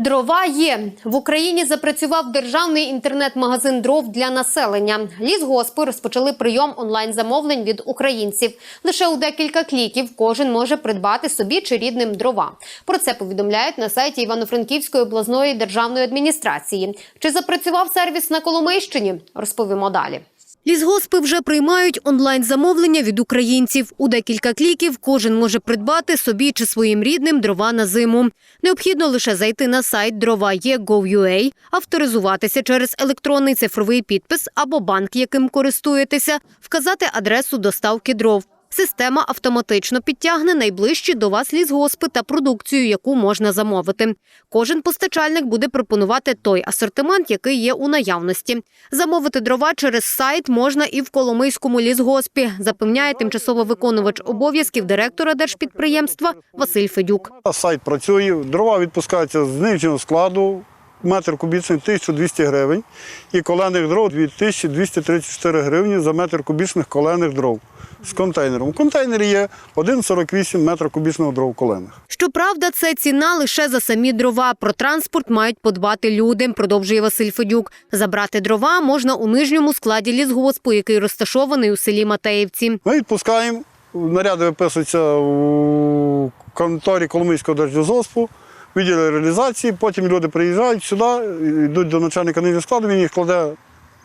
Дрова є в Україні. Запрацював державний інтернет-магазин дров для населення. Лісгоспи розпочали прийом онлайн-замовлень від українців. Лише у декілька кліків кожен може придбати собі чи рідним дрова. Про це повідомляють на сайті Івано-Франківської обласної державної адміністрації. Чи запрацював сервіс на Коломийщині? Розповімо далі. Лісгоспи вже приймають онлайн-замовлення від українців. У декілька кліків кожен може придбати собі чи своїм рідним дрова на зиму. Необхідно лише зайти на сайт дрова.є.gov.ua, авторизуватися через електронний цифровий підпис або банк, яким користуєтеся, вказати адресу доставки дров. Система автоматично підтягне найближчі до вас лісгоспи та продукцію, яку можна замовити. Кожен постачальник буде пропонувати той асортимент, який є у наявності. Замовити дрова через сайт можна і в Коломийському лісгоспі, запевняє тимчасово виконувач обов'язків директора держпідприємства Василь Федюк. Сайт працює, дрова відпускаються з нижнього складу, метр кубічний 1200 гривень і колених дров 2234 гривні за метр кубічних колених дров з контейнером. У контейнері є 1,48 метра кубічного дров колених. Щоправда, це ціна лише за самі дрова. Про транспорт мають подбати люди, продовжує Василь Федюк. Забрати дрова можна у нижньому складі лісгоспу, який розташований у селі Матеївці. Ми відпускаємо, наряди виписуються у конторі Коломийського держлізоспу, відділі реалізації, потім люди приїжджають сюди, йдуть до начальника нижнього складу, він їх кладе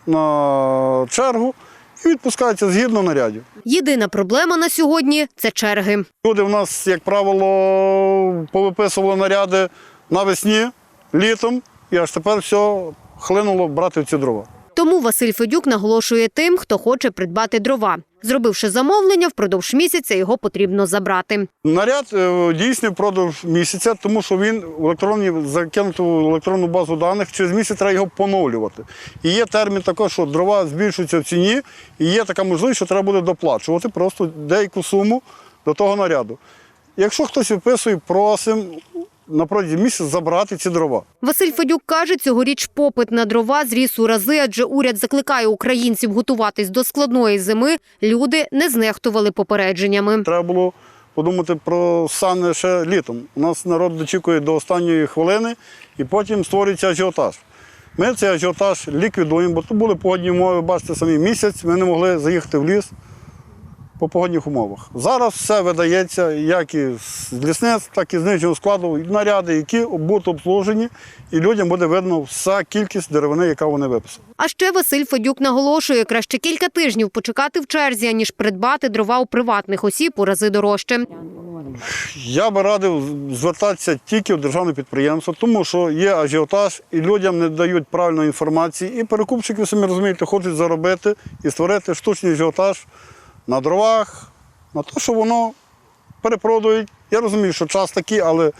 на чергу і відпускаються згідно нарядів. Єдина проблема на сьогодні це черги. Люди в нас, як правило, повиписували наряди навесні, літом, і аж тепер все хлинуло брати ці дрова. Тому Василь Федюк наголошує тим, хто хоче придбати дрова. Зробивши замовлення, впродовж місяця його потрібно забрати. Наряд е, дійсний впродовж місяця, тому що він в електронній закинути електронну базу даних. Через місяць треба його поновлювати. І є термін також, що дрова збільшуються в ціні, і є така можливість, що треба буде доплачувати просто деяку суму до того наряду. Якщо хтось виписує, просимо на протязі місяця забрати ці дрова. Василь Федюк каже, цьогоріч попит на дрова зріс у рази, адже уряд закликає українців готуватись до складної зими. Люди не знехтували попередженнями. Треба було подумати про сани ще літом. У нас народ дочікує до останньої хвилини і потім створюється ажіотаж. Ми цей ажіотаж ліквідуємо, бо тут були погодні умови, бачите, самі місяць, ми не могли заїхати в ліс по погодних умовах. Зараз все видається, як і з лісництв, так і з нижнього складу, і наряди, які будуть обслужені, і людям буде видно вся кількість деревини, яка вони виписали. А ще Василь Федюк наголошує, краще кілька тижнів почекати в черзі, ніж придбати дрова у приватних осіб у рази дорожче. Я би радив звертатися тільки в державне підприємство, тому що є ажіотаж і людям не дають правильної інформації. І перекупщики, самі розумієте, хочуть заробити і створити штучний ажіотаж на дровах, на те, що воно перепродають. Я розумію, що час такий, але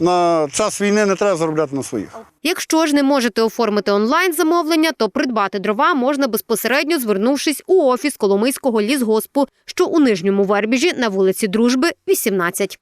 на час війни не треба заробляти на своїх. Якщо ж не можете оформити онлайн замовлення, то придбати дрова можна безпосередньо звернувшись у офіс Коломийського лісгоспу, що у нижньому Вербіжі на вулиці Дружби, 18.